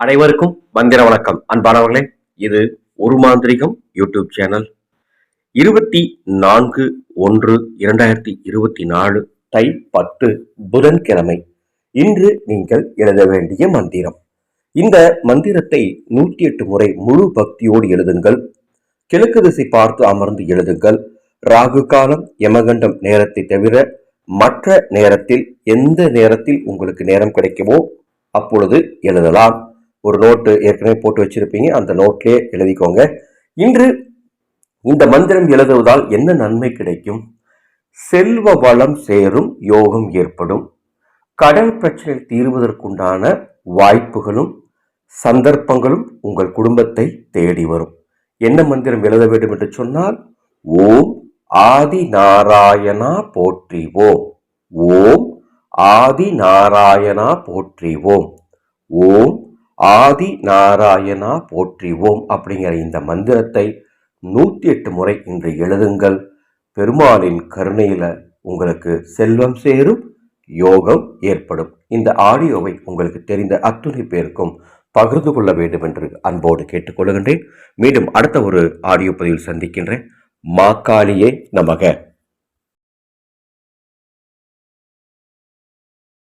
அனைவருக்கும் மந்திர வணக்கம். அன்பானவர்களே இது ஒரு மாந்திரிகம் யூடியூப் சேனல். இருபத்தி நான்கு ஒன்று இரண்டாயிரத்தி இருபத்தி நாலு தை பத்து புதன்கிழமை. இன்று நீங்கள் எழுத வேண்டிய மந்திரம். இந்த மந்திரத்தை நூற்றி எட்டு முறை முழு பக்தியோடு எழுதுங்கள். கிழக்கு திசை பார்த்து அமர்ந்து எழுதுங்கள். ராகு காலம் யமகண்டம் நேரத்தை தவிர மற்ற நேரத்தில் எந்த நேரத்தில் உங்களுக்கு நேரம் கிடைக்குமோ அப்பொழுது எழுதலாம். ஒரு நோட்டு ஏற்கனவே போட்டு வச்சிருப்பீங்க. அந்த நோட்லேயே எழுதிக்கோங்க. இன்று இந்த மந்திரம் எழுதுவதால் என்ன நன்மை கிடைக்கும்? செல்வ வளம் சேரும் யோகம் ஏற்படும். கடன் பிரச்சனை தீர்வதற்குண்டான வாய்ப்புகளும் சந்தர்ப்பங்களும் உங்கள் குடும்பத்தை தேடி வரும். என்ன மந்திரம் எழுத வேண்டும் என்று சொன்னால் ஓம் ஆதி நாராயணா போற்றிவோம். ஓம் ஆதி நாராயணா போற்றிவோம். ஓம் ஆதி நாராயணா போற்றிவோம் அப்படிங்கிற இந்த மந்திரத்தை நூற்றி எட்டு முறை இன்று எழுதுங்கள். பெருமாளின் கருணையில் உங்களுக்கு செல்வம் சேரும் யோகம் ஏற்படும். இந்த ஆடியோவை உங்களுக்கு தெரிந்த அத்துணை பேருக்கும் பகிர்ந்து கொள்ள வேண்டும் என்று அன்போடு கேட்டுக்கொள்கின்றேன். மீண்டும் அடுத்த ஒரு ஆடியோ பதிவில் சந்திக்கின்றேன். மாக்காளியே நமக.